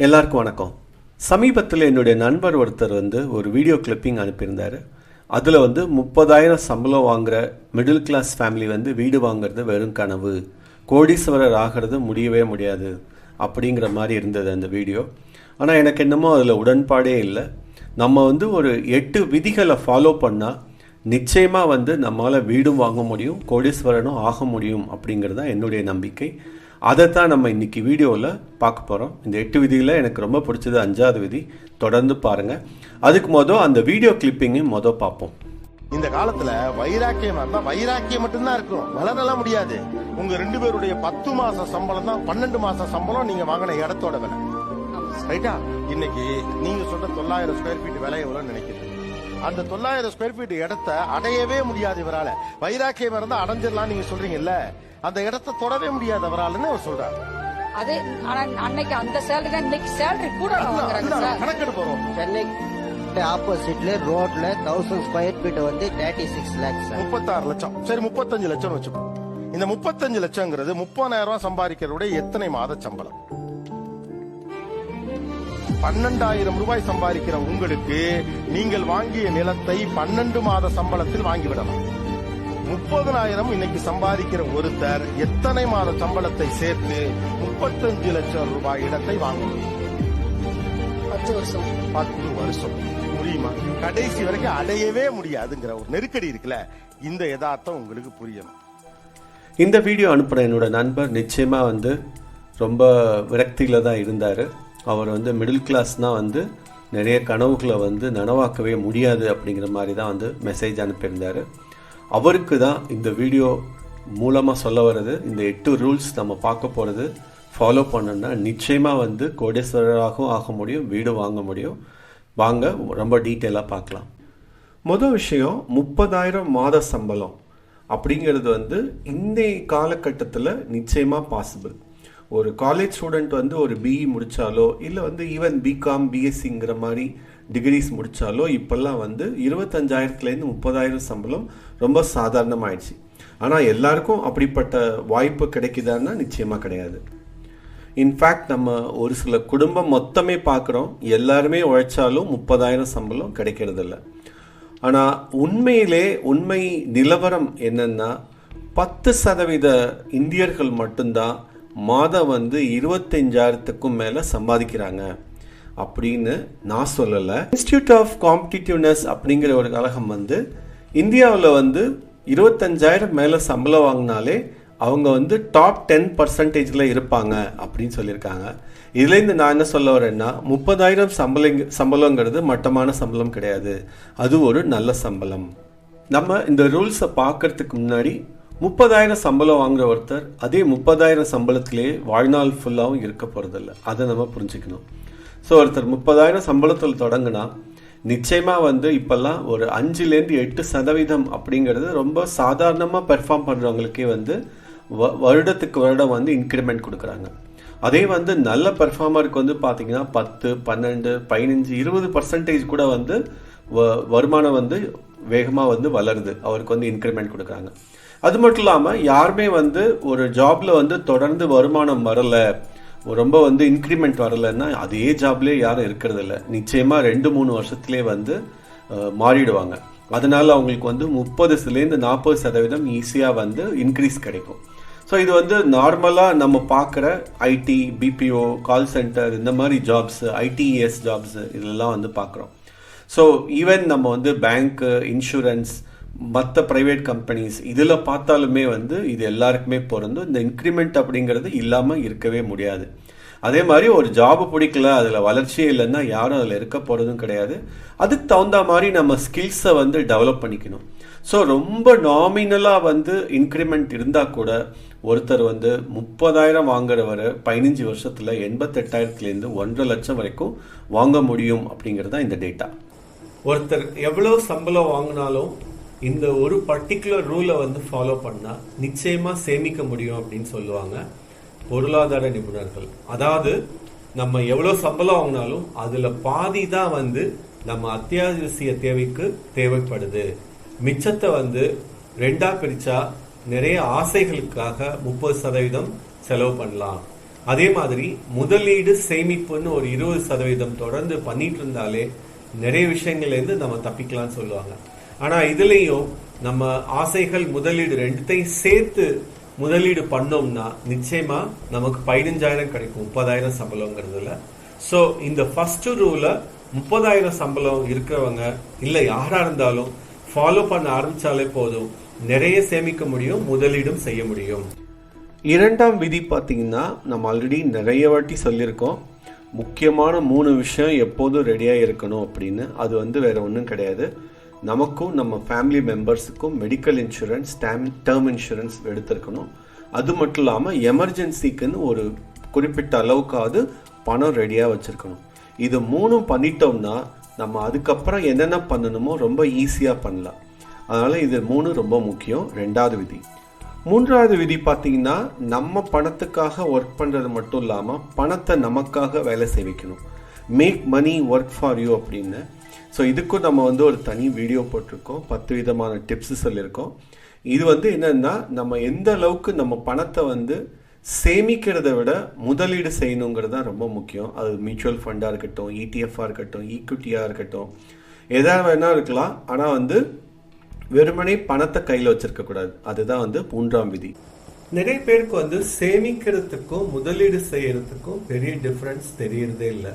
எல்லாருக்கும் வணக்கம். சமீபத்தில் என்னுடைய நண்பர் ஒருத்தர் வந்து ஒரு வீடியோ கிளிப்பிங் அனுப்பியிருந்தார். அதில் வந்து முப்பதாயிரம் சம்பளம் வாங்குகிற மிடில் கிளாஸ் ஃபேமிலி வந்து வீடு வாங்குறது வெறும் கனவு. கோடீஸ்வரர் ஆகிறது முடியவே முடியாது அப்படிங்கிற மாதிரி இருந்தது அந்த வீடியோ ஆனால் எனக்கு என்னமோ அதில் உடன்பாடே இல்லை. நம்ம வந்து ஒரு எட்டு விதிகளை ஃபாலோ பண்ணால் நிச்சயமாக வந்து நம்மளால் வீடும் வாங்க முடியும் கோடீஸ்வரனும் ஆக முடியும் அப்படிங்கிறது தான் என்னுடைய நம்பிக்கை. அதை தான் நம்ம இன்னைக்கு வீடியோவில் பார்க்க போகிறோம் இந்த எட்டு விதியில் எனக்கு ரொம்ப பிடிச்சது அஞ்சாவது விதி. தொடர்ந்து பாருங்கள் அதுக்கு மொதல் அந்த வீடியோ கிளிப்பிங்கையும் மொதல் பார்ப்போம். இந்த காலத்துல வைராக்கியம் இருந்தா வைராக்கியம் மட்டும்தான் இருக்கும். வளரலாம் முடியாது. உங்க ரெண்டு பேருடைய பத்து மாச சம்பளம் தான் பன்னெண்டு மாச சம்பளம் நீங்க வாங்கின இடத்தோட விலை. ரைட்டா இன்னைக்கு நீங்க சொன்ன தொள்ளாயிரம் ஸ்கொயர் ஃபீட் விலை எவ்வளவு நினைக்கிறீங்க? அந்த தொள்ளாயிரம் ஸ்கொயர் ஃபீட் இடத்த அடையவே முடியாது இவரால. வைராக்கியம் இருந்தா அடைஞ்சிடலாம் நீங்க சொல்றீங்கல்ல? அந்த இடத்த தொடவே முடியாது அவராலன்னு அவர் சொல்றாரு. அதே ஆனா அன்னைக்கு அந்த சேலரி இன்னைக்கு சேலரி கூட வாங்குறாங்க சார். கணக்கெடு போறோம். சென்னை ஆப்போசிட்ல ரோட்ல தௌசண்ட் ஸ்கொயர் ஃபீட் வந்து தேர்ட்டி சிக்ஸ் லேக்ஸ் முப்பத்தாறு லட்சம். சரி முப்பத்தஞ்சு லட்சம் வச்சுக்கோ இந்த முப்பத்தஞ்சு லட்சங்கிறது முப்பதாயிரம் ரூபாய் சம்பாதிக்கிறதுடைய எத்தனை மாத சம்பளம்? பன்னெண்டாயிரம் ரூபாய் சம்பாதிக்கிற உங்களுக்கு நீங்கள் வாங்கிய நிலத்தை பன்னெண்டு மாத சம்பளத்தில் வாங்கிவிடலாம். முப்பதனாயிரம் இன்னைக்கு சம்பாதிக்கிற ஒருத்தர் எத்தனை மாத சம்பளத்தை சேர்த்து முப்பத்தஞ்சு லட்சம் ரூபாய் இடத்தை வாங்க முடியும் பத்து வருஷம். பத்து வருஷம். முடியுமா? கடைசி வரைக்கும் அடையவே முடியாதுங்கிற ஒரு நெருக்கடி இருக்குல்ல? இந்த யதார்த்தம் உங்களுக்கு புரியணும். இந்த வீடியோ அனுப்புகிற என்னோட நண்பர் நிச்சயமாக வந்து ரொம்ப விரக்தியில் தான் இருந்தார். அவர் வந்து மிடில் கிளாஸ்னால் வந்து நிறைய கனவுகளை வந்து நனவாக்கவே முடியாது அப்படிங்கிற மாதிரி தான் வந்து மெசேஜ் அனுப்பியிருந்தார். அவருக்கு தான் இந்த வீடியோ மூலமாக சொல்ல வர்றது இந்த எட்டு ரூல்ஸ் நம்ம பார்க்க போகிறது ஃபாலோ பண்ணோன்னா நிச்சயமாக வந்து கோடீஸ்வரராகவும் ஆக முடியும் வீடு வாங்க முடியும். வாங்க ரொம்ப டீட்டெயிலாக பார்க்கலாம். முதல் விஷயம் முப்பதாயிரம் மாத சம்பளம் அப்படிங்கிறது வந்து இன்றைய காலகட்டத்தில் நிச்சயமாக பாசிபிள் ஒரு காலேஜ் ஸ்டூடெண்ட் வந்து ஒரு பிஇ முடித்தாலோ இல்லை வந்து ஈவன் பிகாம் பிஎஸ்சிங்கிற மாதிரி டிகிரிஸ் முடித்தாலோ இப்போல்லாம் வந்து இருபத்தஞ்சாயிரத்துலேருந்து முப்பதாயிரம் சம்பளம் ரொம்ப சாதாரணமாகிடுச்சு ஆனால் எல்லாருக்கும் அப்படிப்பட்ட வாய்ப்பு கிடைக்குதான்னா நிச்சயமாக கிடையாது. இன்ஃபேக்ட் நம்ம ஒரு சில குடும்பம் மொத்தமே பார்க்குறோம் எல்லாருமே உழைச்சாலும் முப்பதாயிரம் சம்பளம் கிடைக்கிறதில்ல. ஆனால் உண்மையிலே உண்மை நிலவரம் என்னென்னா பத்து சதவீத இந்தியர்கள் மட்டும்தான் மாதம் வந்து இருபத்தஞ்சாயிரத்துக்கும் மேலே சம்பாதிக்கிறாங்க. அப்படின்னு நான் சொல்லலை. இன்ஸ்டியூட் ஆஃப் காம்படிட்டிவ்னஸ் அப்படிங்கிற ஒரு கழகம் வந்து இந்தியாவில் வந்து இருபத்தஞ்சாயிரம் மேலே சம்பளம் வாங்கினாலே அவங்க வந்து டாப் டென் பர்சன்டேஜில் இருப்பாங்க அப்படின்னு சொல்லியிருக்காங்க. இதுலேருந்து நான் என்ன சொல்ல வரேன்னா முப்பதாயிரம் சம்பளம் சம்பளங்கிறது மட்டமான சம்பளம் கிடையாது. அது ஒரு நல்ல சம்பளம். நம்ம இந்த ரூல்ஸை பார்க்கறதுக்கு முன்னாடி முப்பதாயிரம் சம்பளம் வாங்குற ஒருத்தர் அதே முப்பதாயிரம் சம்பளத்திலே வாழ்நாள் ஃபுல்லாகவும் இருக்க போகிறதில்ல அதை நம்ம புரிஞ்சுக்கணும். ஸோ ஒருத்தர் முப்பதாயிரம் சம்பளத்தில் தொடங்கினா நிச்சயமாக வந்து இப்போல்லாம் ஒரு அஞ்சுலேருந்து எட்டு சதவீதம் அப்படிங்கிறது ரொம்ப சாதாரணமாக பெர்ஃபார்ம் பண்ணுறவங்களுக்கே வந்து வ- வருடத்துக்கு வருடம் வந்து இன்க்ரிமெண்ட் கொடுக்குறாங்க. அதே வந்து நல்ல பெர்ஃபார்மருக்கு வந்து பார்த்தீங்கன்னா பத்து பன்னெண்டு பதினஞ்சு இருபது பர்சன்டேஜ் கூட வந்து வ- வருமானம் வந்து வேகமாக வந்து வளருது. அவருக்கு வந்து இன்க்ரிமெண்ட் கொடுக்குறாங்க. அது மட்டும் இல்லாமல் யாருமே வந்து ஒரு ஜாப்ல வந்து தொடர்ந்து வருமானம் வரலை ரொம்ப வந்து இன்க்ரிமெண்ட் வரலைன்னா அதே ஜாப்லேயே யாரும் இருக்கிறது இல்லை நிச்சயமா ரெண்டு மூணு வருஷத்துலேயே வந்து மாறிடுவாங்க. அதனால அவங்களுக்கு வந்து முப்பது சிலேருந்து நாற்பது சதவீதம் ஈஸியாக வந்து இன்க்ரீஸ் கிடைக்கும். ஸோ இது வந்து நார்மலாக நம்ம பார்க்குற ஐடி பிபிஓ கால் சென்டர் இந்த மாதிரி ஜாப்ஸு ஐடிஎஸ் ஜாப்ஸு இதெல்லாம் வந்து பார்க்குறோம். ஸோ ஈவன் நம்ம வந்து பேங்க்கு இன்சூரன்ஸ் மற்ற ப்ரைவேட் கம்பெனிஸ் இதில் பார்த்தாலுமே வந்து இது எல்லாருக்குமே பொருந்தும். இந்த இன்க்ரிமெண்ட் அப்படிங்கிறது இல்லாமல் இருக்கவே முடியாது. அதே மாதிரி ஒரு ஜாப் பிடிக்கல அதில் வளர்ச்சியே இல்லைன்னா யாரும் அதில் இருக்க போகிறதும் கிடையாது. அதுக்கு தகுந்த மாதிரி நம்ம ஸ்கில்ஸை வந்து டெவலப் பண்ணிக்கணும். ஸோ ரொம்ப நாமினலாக வந்து இன்க்ரிமெண்ட் இருந்தால் கூட ஒருத்தர் வந்து முப்பதாயிரம் வாங்குறவர் பதினஞ்சு வருஷத்தில் எண்பத்தெட்டாயிரத்துலேருந்து ஒன்றரை லட்சம் வரைக்கும் வாங்க முடியும் அப்படிங்கிறது தான் இந்த டேட்டா ஒருத்தர் எவ்வளோ சம்பளம் வாங்கினாலும் இந்த ஒரு பர்டிகுலர் ரூலை வந்து ஃபாலோ பண்ணா நிச்சயமா சேமிக்க முடியும் அப்படின்னு சொல்லுவாங்க பொருளாதார நிபுணர்கள். அதாவது நம்ம எவ்வளோ சம்பளம் வாங்கினாலும் அதுல பாதி தான் வந்து நம்ம அத்தியாவசிய தேவைக்கு தேவைப்படுது. மிச்சத்தை வந்து ரெண்டா பிரிச்சா நிறைய ஆசைகளுக்காக முப்பது சதவீதம் செலவு பண்ணலாம். அதே மாதிரி முதலீடு சேமிப்புன்னு ஒரு இருபது சதவீதம் தொடர்ந்து பண்ணிட்டு இருந்தாலே நிறைய விஷயங்கள்ல இருந்து நம்ம தப்பிக்கலாம்னு சொல்லுவாங்க. ஆனா இதுலயும் நம்ம ஆசைகள் முதலீடு ரெண்டுத்தையும் சேர்த்து முதலீடு பண்ணோம்னா நிச்சயமா நமக்கு பதினஞ்சாயிரம் கிடைக்கும் முப்பதாயிரம் சம்பளங்கிறதுல ஸோ இந்த ஃபர்ஸ்ட் ரூல முப்பதாயிரம் சம்பளம் இருக்கிறவங்க இல்ல யாரா இருந்தாலும் ஃபாலோ பண்ண ஆரம்பிச்சாலே போதும் நிறைய சேமிக்க முடியும் முதலீடும் செய்ய முடியும். இரண்டாம் விதி பார்த்தீங்கன்னா நம்ம ஆல்ரெடி நிறைய வாட்டி சொல்லியிருக்கோம் முக்கியமான மூணு விஷயம் எப்போதும் ரெடியாக இருக்கணும் அப்படின்னு. அது வந்து வேற ஒன்றும் கிடையாது. நமக்கும் நம்ம family மெம்பர்ஸுக்கும் medical insurance term term insurance எடுத்திருக்கணும். அது மட்டும் இல்லாமல் எமர்ஜென்சிக்குன்னு ஒரு குறிப்பிட்ட அளவுக்காவது பணம் ரெடியாக வச்சுருக்கணும். இது மூணும் பண்ணிட்டோம்னா நம்ம அதுக்கப்புறம் என்னென்ன பண்ணணுமோ ரொம்ப ஈஸியாக பண்ணலாம். அதனால் இது மூணு ரொம்ப முக்கியம். ரெண்டாவது விதி. மூன்றாவது விதி பார்த்தீங்கன்னா நம்ம பணத்துக்காக ஒர்க் பண்ணுறது மட்டும் இல்லாமல் பணத்தை நமக்காக வேலை செய்விக்கணும். Make money work for you அப்படின்னு. ஸோ இதுக்கும் நம்ம வந்து ஒரு தனி வீடியோ போட்டிருக்கோம். பத்து விதமான டிப்ஸ் சொல்லியிருக்கோம். இது வந்து என்னன்னா நம்ம எந்த அளவுக்கு நம்ம பணத்தை வந்து சேமிக்கிறத விட முதலீடு செய்யணுங்கிறது தான் ரொம்ப முக்கியம். அது மியூச்சுவல் ஃபண்டாக இருக்கட்டும் இடிஎஃப்பாக இடிஎஃபாக இருக்கட்டும் ஈக்விட்டியாக இருக்கட்டும். எதா வேணா இருக்கலாம். ஆனால் வந்து வெறுமனே பணத்தை கையில் வச்சுருக்கக்கூடாது அதுதான் வந்து மூன்றாம் விதி. நிறைய பேருக்கு வந்து சேமிக்கிறதுக்கும் முதலீடு செய்யறதுக்கும் பெரிய டிஃப்ரென்ஸ் தெரியறதே இல்லை.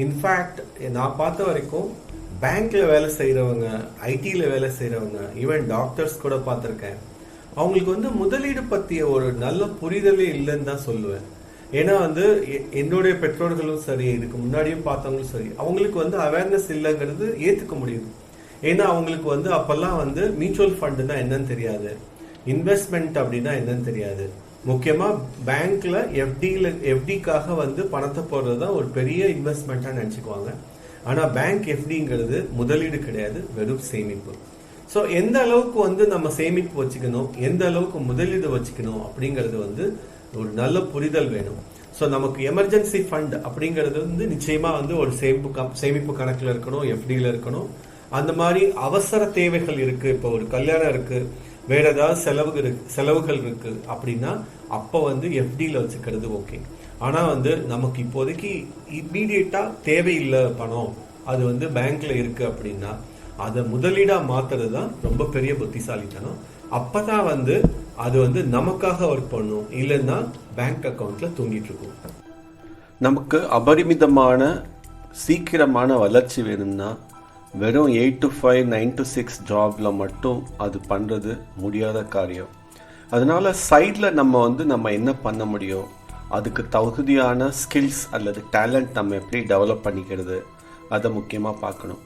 இன்ஃபேக்ட் நான் பார்த்த வரைக்கும் பேங்க்ல வேலை செய்யறவங்க ஐடியில் வேலை செய்யறவங்க ஈவன் டாக்டர்ஸ் கூட பார்த்துருக்கேன். அவங்களுக்கு வந்து முதலீடு பத்திய ஒரு நல்ல புரிதலே இல்லைன்னு தான் சொல்லுவேன். ஏன்னா வந்து எ- என்னுடைய பெற்றோர்களும் சரி இதுக்கு முன்னாடியும் பார்த்தவங்களும் சரி அவங்களுக்கு வந்து அவேர்னஸ் இல்லைங்கிறது ஏற்றுக்க முடியும். ஏன்னா அவங்களுக்கு வந்து அப்பெல்லாம் வந்து மியூச்சுவல் ஃபண்டுனா என்னன்னு தெரியாது. இன்வெஸ்ட்மெண்ட் அப்படின்னா என்னன்னு தெரியாது. முக்கியமா பேங்க்ல எஃப்டில எஃப்டிக்காக வந்து பணத்தை போடுறது தான் ஒரு பெரிய இன்வெஸ்ட்மெண்ட்டாக நினச்சிக்குவாங்க. ஆனா பேங்க் எஃப்டிங்கிறது முதலீடு கிடையாது வெறும் சேமிப்பு. ஸோ எந்த அளவுக்கு வந்து நம்ம சேமிப்பு வச்சுக்கணும் எந்த அளவுக்கு முதலீடு வச்சுக்கணும் அப்படிங்கிறது வந்து ஒரு நல்ல புரிதல் வேணும். ஸோ நமக்கு எமர்ஜென்சி ஃபண்ட் அப்படிங்கிறது வந்து நிச்சயமா வந்து ஒரு சேமிப்பு கம்- சேமிப்பு கணக்கில் இருக்கணும் எஃப்டியில் இருக்கணும். அந்த மாதிரி அவசர தேவைகள் இருக்கு. இப்போ ஒரு கல்யாணம் இருக்குது வேற ஏதாவது செலவு இருக்கு செலவுகள் இருக்கு அப்படின்னா அப்போ வந்து எஃப்டியில் வச்சுக்கிறது ஓகே ஆனா வந்து நமக்கு இப்போதைக்கு இம்மீடியட்டா தேவையில்லை பணம். அது வந்து பேங்க்ல இருக்கு அப்படின்னா அதை முதலீடா மாத்துறது தான் ரொம்ப பெரிய புத்திசாலித்தனம். அப்பதான் வந்து அது வந்து நமக்காக ஒர்க் பண்ணும். இல்லைன்னா பேங்க் அக்கௌண்ட்டில் தூங்கிட்டு இருக்கும். நமக்கு அபரிமிதமான சீக்கிரமான வளர்ச்சி வேணும்னா வெறும் eight to five nine to six ஜாபில் மட்டும் அது பண்ணுறது முடியாத காரியம். அதனால் சைடில் நம்ம வந்து நம்ம என்ன பண்ண முடியும்? அதுக்கு தகுதியான ஸ்கில்ஸ் அல்லது டேலண்ட் நம்ம எப்படி டெவலப் பண்ணிக்கிறது? அதை முக்கியமாக பார்க்கணும்.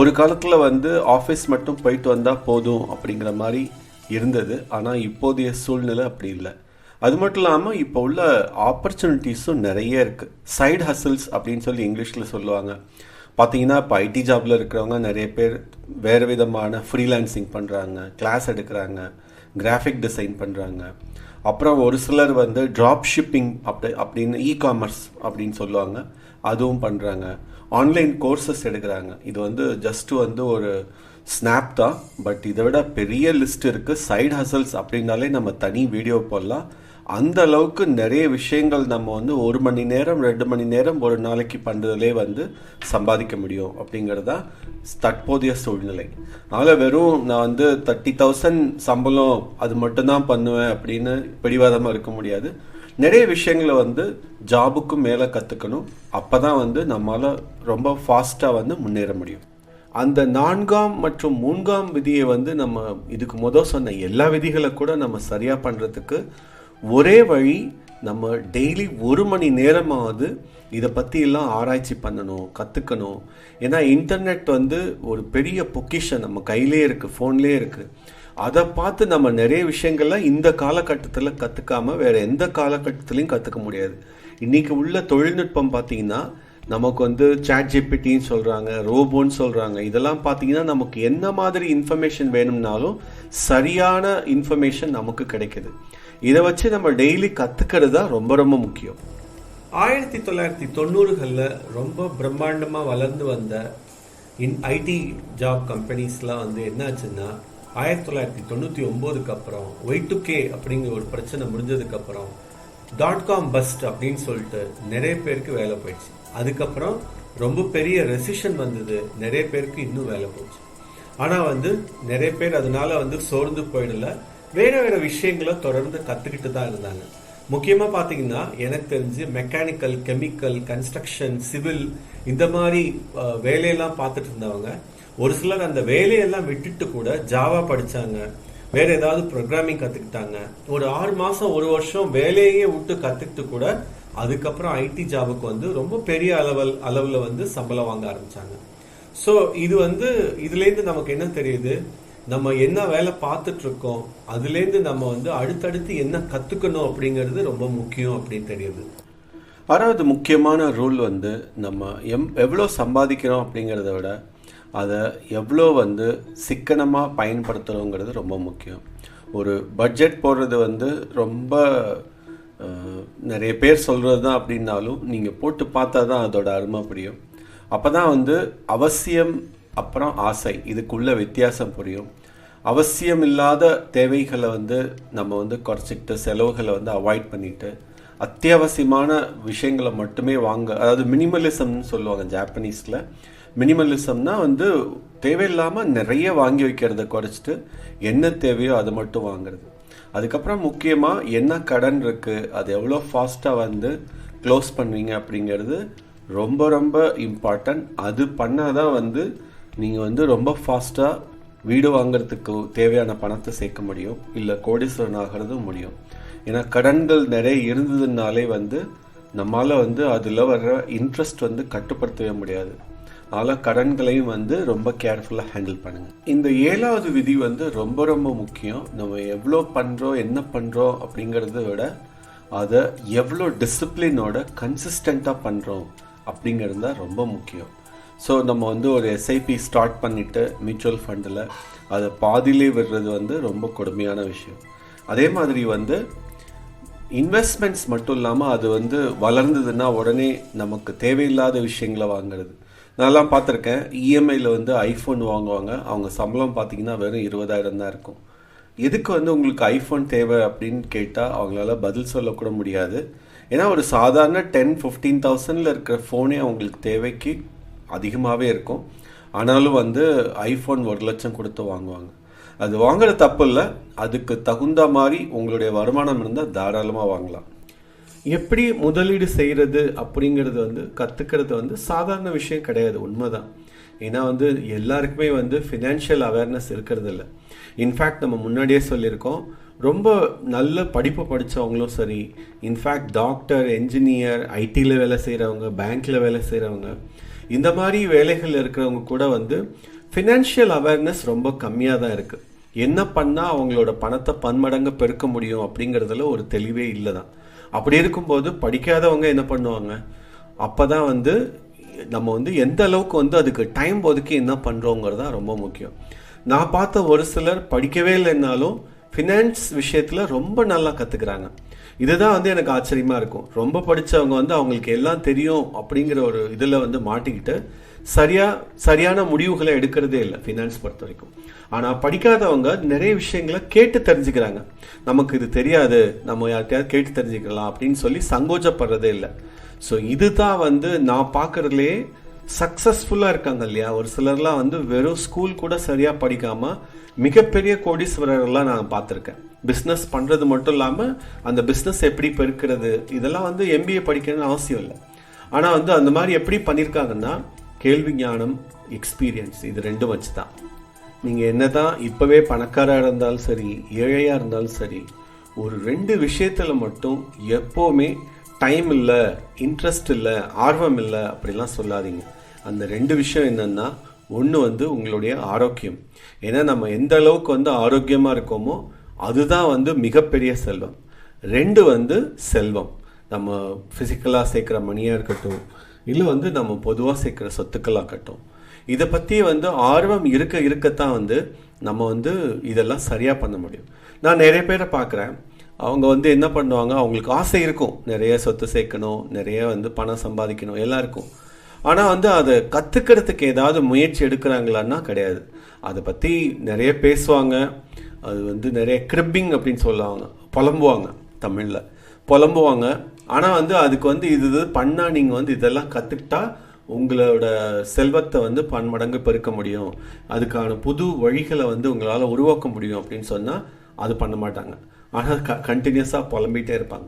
ஒரு காலத்தில் வந்து ஆஃபீஸ் மட்டும் போயிட்டு வந்தால் போதும் அப்படிங்கிற மாதிரி இருந்தது. ஆனால் இப்போதைய சூழ்நிலை அப்படி இல்லை. அது மட்டும் இல்லாமல் இப்போ உள்ள ஆப்பர்ச்சுனிட்டிஸும் நிறைய இருக்குது சைடு ஹசல்ஸ் அப்படின்னு சொல்லி இங்கிலீஷில் சொல்லுவாங்க. பார்த்தீங்கன்னா இப்போ ஐடி ஜாப்ல இருக்கிறவங்க நிறைய பேர் வேறு விதமான ஃப்ரீலான்சிங் பண்ணுறாங்க கிளாஸ் எடுக்கிறாங்க கிராஃபிக் டிசைன் பண்ணுறாங்க அப்புறம் ஒரு சிலர் வந்து ட்ராப் ஷிப்பிங் அப்படி அப்படின்னு இ காமர்ஸ் அப்படின்னு சொல்லுவாங்க அதுவும் பண்ணுறாங்க ஆன்லைன் கோர்சஸ் எடுக்கிறாங்க. இது வந்து ஜஸ்ட் வந்து ஒரு ஸ்னாப் தான். பட் இதை விட பெரிய லிஸ்ட் இருக்குது சைடு ஹசல்ஸ் அப்படின்னாலே நம்ம தனி வீடியோ போடலாம். அந்த அளவுக்கு நிறைய விஷயங்கள் நம்ம வந்து ஒரு மணி நேரம் ரெண்டு மணி நேரம் ஒரு நாளைக்கு பண்ணுறதுலே வந்து சம்பாதிக்க முடியும் அப்படிங்கிறது தான் தற்போதைய சூழ்நிலை. அதனால் வெறும் நான் வந்து தேர்ட்டி தௌசண்ட் சம்பளம் அது மட்டும்தான் பண்ணுவேன் அப்படின்னு பிடிவாதமாக இருக்க முடியாது. நிறைய விஷயங்களை வந்து ஜாபுக்கும் மேலே கற்றுக்கணும் அப்போ தான் வந்து நம்மளால் ரொம்ப ஃபாஸ்ட்டாக வந்து முன்னேற முடியும். அந்த நான்காம் மற்றும் மூன்றாம் விதியை வந்து நம்ம இதுக்கு முதல் சொன்ன எல்லா விதிகளை கூட நம்ம சரியாக பண்ணுறதுக்கு ஒரே வழி நம்ம டெய்லி ஒரு மணி நேரமாவது இதை பற்றியெல்லாம் ஆராய்ச்சி பண்ணணும் கற்றுக்கணும் ஏன்னா இன்டர்நெட் வந்து ஒரு பெரிய பொக்கிஷன் நம்ம கையிலே இருக்குது ஃபோன்லேயே இருக்குது அதை பார்த்து நம்ம நிறைய விஷயங்கள்லாம் இந்த காலகட்டத்தில் கற்றுக்காம வேறு எந்த காலகட்டத்திலையும் கற்றுக்க முடியாது. இன்னைக்கு உள்ள தொழில்நுட்பம் பார்த்தீங்கன்னா நமக்கு வந்து சாட் ஜிபிடின்னு சொல்கிறாங்க ரோபோன்னு சொல்கிறாங்க இதெல்லாம் பார்த்தீங்கன்னா நமக்கு என்ன மாதிரி இன்ஃபர்மேஷன் வேணும்னாலும் சரியான இன்ஃபர்மேஷன் நமக்கு கிடைக்கிது. இதை வச்சு நம்ம டெய்லி கற்றுக்கிறது தான் ரொம்ப ரொம்ப முக்கியம். ஆயிரத்தி தொள்ளாயிரத்தி தொண்ணூறுகளில் ரொம்ப பிரம்மாண்டமாக வளர்ந்து வந்த இன் ஐடி ஜாப் கம்பெனிஸ்லாம் வந்து என்னாச்சுன்னா ஆயிரத்தி தொள்ளாயிரத்தி தொண்ணூற்றி ஒம்போதுக்கு அப்புறம் ஒய் டு கே அப்படிங்கிற ஒரு பிரச்சனை முடிஞ்சதுக்கப்புறம் டாட் காம் பஸ்ட் அப்படின்னு சொல்லிட்டு நிறைய பேருக்கு வேலை போயிடுச்சு. அதுக்கப்புறம் ரொம்ப பெரிய ரெசிஷன் வந்தது. நிறைய பேருக்கு இன்னும் வேலை போச்சு. ஆனால் வந்து நிறைய பேர் அதனால வந்து சோர்ந்து போயிடல. வேறு வேறு விஷயங்களை தொடர்ந்து கற்றுக்கிட்டு தான் இருந்தாங்க. முக்கியமாக பார்த்தீங்கன்னா எனக்கு தெரிஞ்சு மெக்கானிக்கல் கெமிக்கல் கன்ஸ்ட்ரக்ஷன் சிவில் இந்த மாதிரி வேலையெல்லாம் பார்த்துட்டு இருந்தவங்க ஒரு சிலர் அந்த வேலையெல்லாம் விட்டுட்டு கூட ஜாவா படித்தாங்க வேற ஏதாவது ப்ரோக்ராமிங் கற்றுக்கிட்டாங்க ஒரு ஆறு மாதம் ஒரு வருஷம் வேலையே விட்டு கற்றுக்கிட்டு கூட அதுக்கப்புறம் ஐடி ஜாபுக்கு வந்து ரொம்ப பெரிய அளவல் அளவில் வந்து சம்பளம் வாங்க ஆரம்பித்தாங்க ஸோ இது வந்து இதுலேருந்து நமக்கு என்ன தெரியுது? நம்ம என்ன வேலை பார்த்துட்டு இருக்கோம் அதுலேருந்து நம்ம வந்து அடுத்தடுத்து என்ன கற்றுக்கணும் அப்படிங்கிறது ரொம்ப முக்கியம் அப்படின்னு தெரியுது. ஆறாவது முக்கியமான ரூல் வந்து நம்ம எம் எவ்வளோ சம்பாதிக்கிறோம் அப்படிங்கிறத விட அதை எவ்வளோ வந்து சிக்கனமாக பயன்படுத்துகிறோங்கிறது ரொம்ப முக்கியம். ஒரு பட்ஜெட் போடுறது வந்து ரொம்ப நிறைய பேர் சொல்கிறது தான் அப்படின்னாலும் நீங்கள் போட்டு பார்த்தா தான் அதோட அருமை புரியும். அப்போ தான் வந்து அவசியம் அப்புறம் ஆசை. இதுக்குள்ள வித்தியாசம் புரியும். அவசியம் இல்லாத தேவைகளை வந்து நம்ம வந்து குறைச்சிக்கிட்டு செலவுகளை வந்து அவாய்ட் பண்ணிட்டு அத்தியாவசியமான விஷயங்களை மட்டுமே வாங்க அதாவது மினிமலிசம்னு சொல்லுவாங்க ஜாப்பனீஸில். மினிமலிசம்னா வந்து தேவையில்லாமல் நிறைய வாங்கி வைக்கிறத குறைச்சிட்டு என்ன தேவையோ அது மட்டும் வாங்குறது. அதுக்கப்புறம் முக்கியமாக என்ன கடன் இருக்குது அது எவ்வளோ ஃபாஸ்ட்டாக வந்து க்ளோஸ் பண்ணுவீங்க அப்படிங்கிறது ரொம்ப ரொம்ப இம்பார்ட்டன்ட் அது பண்ணால் தான் வந்து நீங்கள் வந்து ரொம்ப ஃபாஸ்ட்டாக வீடு வாங்குறதுக்கு தேவையான பணத்தை சேர்க்க முடியும். இல்லை கோடீஸ்வரன் ஆகிறதும் முடியும். ஏன்னா கடன்கள் நிறைய இருந்ததுனாலே வந்து நம்மளால் வந்து அதில் வர்ற இன்ட்ரெஸ்ட் வந்து கட்டுப்படுத்தவே முடியாது. அதனால் கடன்களையும் வந்து ரொம்ப கேர்ஃபுல்லாக ஹேண்டில் பண்ணுங்க. இந்த ஏழாவது விதி வந்து ரொம்ப ரொம்ப முக்கியம். நம்ம எவ்வளோ பண்ணுறோம் என்ன பண்ணுறோம் அப்படிங்கிறத விட அதை எவ்வளோ டிசிப்ளினோட கன்சிஸ்டண்ட்டாக பண்ணுறோம் அப்படிங்கிறது தான் ரொம்ப முக்கியம். ஸோ நம்ம வந்து ஒரு எஸ்ஐபி ஸ்டார்ட் பண்ணிவிட்டு மியூச்சுவல் ஃபண்டில் அதை பாதியிலே விடுறது வந்து ரொம்ப கொடுமையான விஷயம். அதே மாதிரி வந்து இன்வெஸ்ட்மெண்ட்ஸ் மட்டும் இல்லாமல் அது வந்து வளர்ந்ததுன்னா உடனே நமக்கு தேவையில்லாத விஷயங்களை வாங்குறது. நான்லாம் பார்த்துருக்கேன். இஎம்ஐயில் வந்து ஐஃபோன் வாங்குவாங்க. அவங்க சம்பளம் பார்த்தீங்கன்னா வெறும் இருபதாயிரம் தான் இருக்கும். எதுக்கு வந்து உங்களுக்கு ஐஃபோன் தேவை அப்படின்னு கேட்டால் அவங்களால பதில் சொல்லக்கூட முடியாது. ஏன்னா ஒரு சாதாரண டென் ஃபிஃப்டீன் தௌசண்டில் இருக்கிற ஃபோனே அவங்களுக்கு தேவைக்கு அதிகமாகவே இருக்கும். ஆனாலும் வந்து ஐஃபோன் ஒரு லட்சம் கொடுத்து வாங்குவாங்க. அது வாங்குற தப்பு இல்லை. அதுக்கு தகுந்த மாதிரி உங்களுடைய வருமானம் இருந்தால் தாராளமாக வாங்கலாம். எப்படி முதலீடு செய்கிறது அப்படிங்கிறது வந்து கற்றுக்கிறது வந்து சாதாரண விஷயம் கிடையாது உண்மைதான். ஏன்னா வந்து எல்லாருக்குமே வந்து ஃபினான்ஷியல் அவேர்னஸ் இருக்கிறது இல்லை. இன்ஃபேக்ட் நம்ம முன்னாடியே சொல்லியிருக்கோம் ரொம்ப நல்ல படிப்பு படித்தவங்களும் சரி இன்ஃபேக்ட் டாக்டர் என்ஜினியர் ஐடியில் வேலை செய்கிறவங்க பேங்க்கில் வேலை செய்கிறவங்க இந்த மாதிரி வேலைகள் இருக்கிறவங்க கூட வந்து ஃபினான்ஷியல் அவேர்னஸ் ரொம்ப கம்மியாக தான் இருக்குது என்ன பண்ணால் அவங்களோட பணத்தை பன்மடங்கு பெருக்க முடியும் அப்படிங்கிறதுல ஒரு தெளிவே இல்லை தான் அப்படி இருக்கும்போது படிக்காதவங்க என்ன பண்ணுவாங்க? அப்போ தான் வந்து நம்ம வந்து எந்த அளவுக்கு வந்து அதுக்கு டைம் ஒதுக்கி என்ன பண்ணுறோங்கிறது தான் ரொம்ப முக்கியம். நான் பார்த்த ஒரு சிலர் படிக்கவே இல்லைன்னாலும் ஃபினான்ஸ் விஷயத்தில் ரொம்ப நல்லா கற்றுக்குறாங்க இதுதான் வந்து எனக்கு ஆச்சரியமாக இருக்கும். ரொம்ப படித்தவங்க வந்து அவங்களுக்கு எல்லாம் தெரியும் அப்படிங்கிற ஒரு இதில் வந்து மாட்டிக்கிட்டு சரியா சரியான முடிவுகளை எடுக்கிறதே இல்லை ஃபினான்ஸ் பொறுத்த வரைக்கும் ஆனால் படிக்காதவங்க நிறைய விஷயங்களை கேட்டு தெரிஞ்சுக்கிறாங்க. நமக்கு இது தெரியாது நம்ம யார்கிட்டயாவது கேட்டு தெரிஞ்சுக்கலாம் அப்படின்னு சொல்லி சங்கோச்சப்படுறதே இல்லை. ஸோ இதுதான் வந்து நான் பார்க்கறதுலேயே சக்ஸஸ்ஃபுல்லாக இருக்காங்க இல்லையா? ஒரு சிலர்லாம் வந்து வெறும் ஸ்கூல் கூட சரியாக படிக்காமல் மிகப்பெரிய கோடீஸ்வரர்லாம் நான் பார்த்துருக்கேன். பிஸ்னஸ் பண்ணுறது மட்டும் இல்லாமல் அந்த பிஸ்னஸ் எப்படி பெருக்கிறது இதெல்லாம் வந்து எம்பிஏ படிக்கணும்னு அவசியம் இல்லை. ஆனால் வந்து அந்த மாதிரி எப்படி பண்ணியிருக்காங்கன்னா கேள்வி ஞானம் எக்ஸ்பீரியன்ஸ் இது ரெண்டும் வச்சு தான் நீங்கள் என்ன தான் இப்போவே பணக்காராக இருந்தாலும் சரி ஏழையாக இருந்தாலும் சரி ஒரு ரெண்டு விஷயத்தில் மட்டும் எப்போவுமே டைம் இல்லை இன்ட்ரெஸ்ட் இல்லை ஆர்வம் இல்லை அப்படிலாம் சொல்லாதீங்க. அந்த ரெண்டு விஷயம் என்னன்னா ஒன்று வந்து உங்களுடைய ஆரோக்கியம். ஏன்னா நம்ம எந்த அளவுக்கு வந்து ஆரோக்கியமாக இருக்கோமோ அதுதான் வந்து மிகப்பெரிய செல்வம். ரெண்டு வந்து செல்வம். நம்ம ஃபிசிக்கலாக சேர்க்குற மணியாக இருக்கட்டும் இல்லை வந்து நம்ம பொதுவாக சேர்க்குற சொத்துக்களாக கட்டும் இதை பற்றி வந்து ஆர்வம் இருக்க இருக்கத்தான் வந்து நம்ம வந்து இதெல்லாம் சரியாக பண்ண முடியும். நான் நிறைய பேரை பார்க்குறேன். அவங்க வந்து என்ன பண்ணுவாங்க? அவங்களுக்கு ஆசை இருக்கும். நிறைய சொத்து சேர்க்கணும். நிறைய வந்து பணம் சம்பாதிக்கணும். எல்லாம் இருக்கும் ஆனால் வந்து அதை கற்றுக்கிறதுக்கு ஏதாவது முயற்சி எடுக்கிறாங்களான்னா கிடையாது. அதை பற்றி நிறைய பேசுவாங்க. அது வந்து நிறைய கிரிப்பிங் அப்படின்னு சொல்லுவாங்க. புலம்புவாங்க தமிழில். புலம்புவாங்க. ஆனால் வந்து அதுக்கு வந்து இது இது பண்ணால் நீங்கள் வந்து இதெல்லாம் கற்றுக்கிட்டா உங்களோட செல்வத்தை வந்து பன்மடங்கு பெருக்க முடியும். அதுக்கான புது வழிகளை வந்து உங்களால் உருவாக்க முடியும் அப்படின்னு சொன்னால் அது பண்ண மாட்டாங்க. ஆனால் க கண்டினியூஸாக புலம்பிகிட்டே இருப்பாங்க.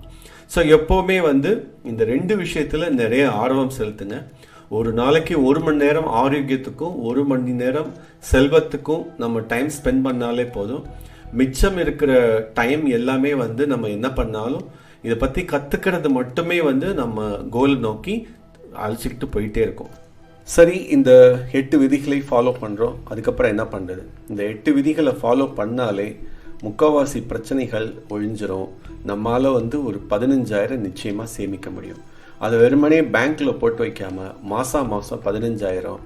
ஸோ எப்போவுமே வந்து இந்த ரெண்டு விஷயத்தில் நிறைய ஆர்வம் செலுத்துங்க. ஒரு நாளைக்கு ஒரு மணி நேரம் ஆரோக்கியத்துக்கும் ஒரு மணி நேரம் செல்வத்துக்கும் நம்ம டைம் ஸ்பெண்ட் பண்ணாலே போதும். மிச்சம் இருக்கிற டைம் எல்லாமே வந்து நம்ம என்ன பண்ணாலும் இதை பற்றி கற்றுக்கிறது மட்டுமே வந்து நம்ம கோல் நோக்கி அழைச்சிக்கிட்டு போயிட்டே இருக்கோம். சரி இந்த எட்டு விதிகளை ஃபாலோ பண்ணுறோம் அதுக்கப்புறம் என்ன பண்ணுறது இந்த எட்டு விதிகளை ஃபாலோ பண்ணாலே முக்கால்வாசி பிரச்சனைகள் ஒழிஞ்சிரும். நம்மால் வந்து ஒரு பதினஞ்சாயிரம் நிச்சயமாக சேமிக்க முடியும். அதை வெறுமனே பேங்க்கில் போட்டு வைக்காமல் மாதம் மாதம் பதினஞ்சாயிரம்.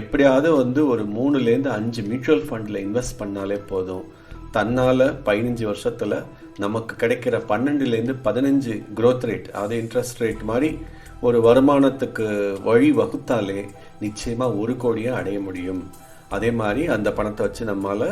எப்படியாவது வந்து ஒரு மூணுலேருந்து அஞ்சு மியூச்சுவல் ஃபண்டில் இன்வெஸ்ட் பண்ணாலே போதும். தன்னால் பதினஞ்சு வருஷத்தில் நமக்கு கிடைக்கிற பன்னெண்டுலேருந்து பதினஞ்சு க்ரோத் ரேட் அதாவது இன்ட்ரெஸ்ட் ரேட் மாதிரி ஒரு வருமானத்துக்கு வழி வகுத்தாலே நிச்சயமாக ஒரு கோடியை அடைய முடியும். அதே மாதிரி அந்த பணத்தை வச்சு நம்மால்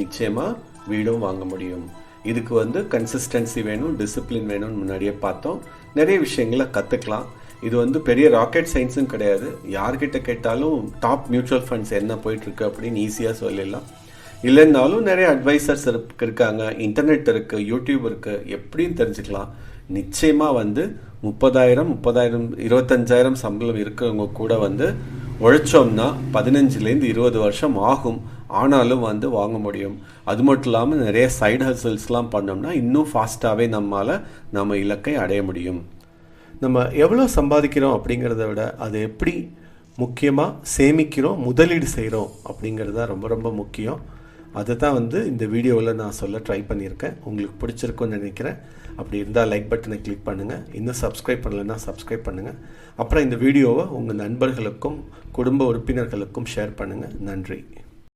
நிச்சயமாக வீடும் வாங்க முடியும். இதுக்கு வந்து கன்சிஸ்டன்சி வேணும் டிசிப்ளின் வேணும்னு முன்னாடியே பார்த்தோம். நிறைய விஷயங்களை கற்றுக்கலாம் இது வந்து பெரிய ராக்கெட் சயின்ஸும் கிடையாது. யார்கிட்ட கேட்டாலும் டாப் மியூச்சுவல் ஃபண்ட்ஸ் என்ன போயிட்டுருக்கு அப்படின்னு ஈஸியாக சொல்லிடலாம். இல்லைன்னாலும் நிறைய அட்வைசர்ஸ் இருக்காங்க. இன்டர்நெட் இருக்குது யூடியூப் இருக்குது எப்படின்னு தெரிஞ்சுக்கலாம். நிச்சயமாக வந்து முப்பதாயிரம் முப்பதாயிரம் இருபத்தஞ்சாயிரம் சம்பளம் இருக்கிறவங்க கூட வந்து உழைச்சோம்னா பதினஞ்சுலேருந்து இருபது வருஷம் ஆகும். ஆனாலும் வந்து வாங்க முடியும். அது மட்டும் இல்லாமல் நிறைய சைடு ஹசல்ஸ்லாம் பண்ணோம்னா இன்னும் ஃபாஸ்ட்டாகவே நம்மளால் நம்ம இலக்கை அடைய முடியும். நம்ம எவ்வளோ சம்பாதிக்கிறோம் அப்படிங்கிறத விட அது எப்படி முக்கியமாக சேமிக்கிறோம் முதலீடு செய்கிறோம் அப்படிங்கிறது தான் ரொம்ப ரொம்ப முக்கியம். அதை தான் வந்து இந்த வீடியோவில் நான் சொல்ல ட்ரை பண்ணியிருக்கேன். உங்களுக்கு பிடிச்சிருக்குன்னு நினைக்கிறேன். அப்படி இருந்தால் லைக் பட்டனை கிளிக் பண்ணுங்கள் இன்னும் சப்ஸ்கிரைப் பண்ணலைன்னா சப்ஸ்கிரைப் பண்ணுங்கள் அப்புறம் இந்த வீடியோவை உங்கள் நண்பர்களுக்கும் குடும்ப உறுப்பினர்களுக்கும் ஷேர் பண்ணுங்கள் நன்றி.